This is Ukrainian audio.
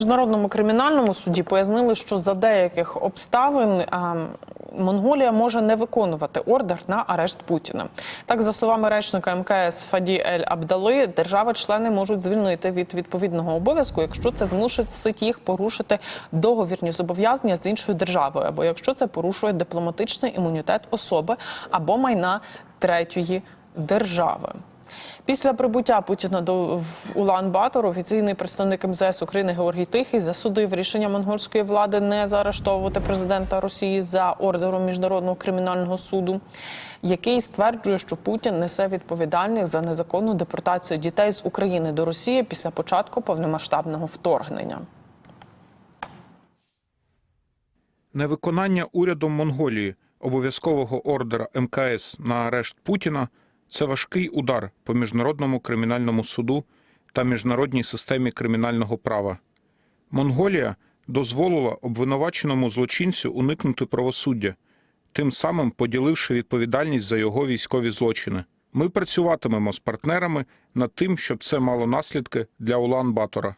міжнародному кримінальному суді пояснили, що за деяких обставин а, Монголія може не виконувати ордер на арешт Путіна. Так, за словами речника МКС Фаді Ель Абдали, держави-члени можуть звільнити від відповідного обов'язку, якщо це змусить їх порушити договірні зобов'язання з іншою державою, або якщо це порушує дипломатичний імунітет особи або майна третьої держави. Після прибуття Путіна до Улан-Батор офіційний представник МЗС України Георгій Тихий засудив рішення монгольської влади не заарештовувати президента Росії за ордером міжнародного кримінального суду, який стверджує, що Путін несе відповідальність за незаконну депортацію дітей з України до Росії після початку повномасштабного вторгнення. Невиконання урядом Монголії обов'язкового ордера МКС на арешт Путіна це важкий удар по міжнародному кримінальному суду та міжнародній системі кримінального права. Монголія дозволила обвинуваченому злочинцю уникнути правосуддя, тим самим поділивши відповідальність за його військові злочини. Ми працюватимемо з партнерами над тим, щоб це мало наслідки для Улан-Батора.